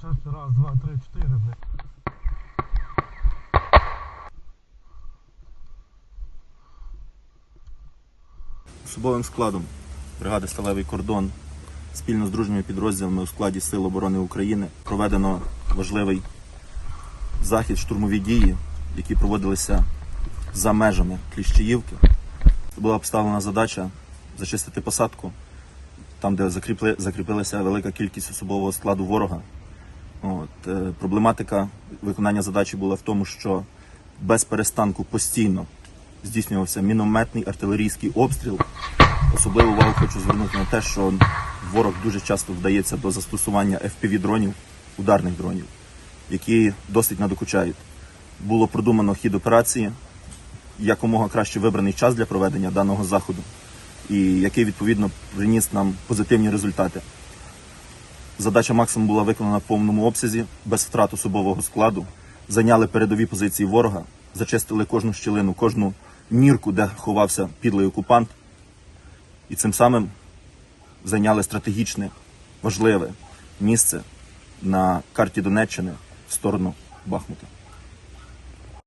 шерсті. Раз, два, три, чотири, блядь. Особовим складом бригади Сталевий кордон спільно з дружніми підрозділами у складі Сил оборони України проведено важливий захід, штурмові дії, які проводилися за межами Кліщеївки. Була обставлена задача зачистити посадку, там, де закріпилася велика кількість особового складу ворога. От, е, проблематика виконання задачі була в тому, що без перестанку постійно здійснювався мінометний артилерійський обстріл. Особливу увагу хочу звернути на те, що ворог дуже часто вдається до застосування FPV-дронів, ударних дронів, які досить надокучають. Було продумано хід операції, якомога краще вибраний час для проведення даного заходу, і який відповідно приніс нам позитивні результати. Задача максимум була виконана в повному обсязі, без втрат особового складу. Зайняли передові позиції ворога, зачистили кожну щілину, кожну нірку, де ховався підлий окупант, і цим самим зайняли стратегічне, важливе місце на карті Донеччини в сторону Бахмута.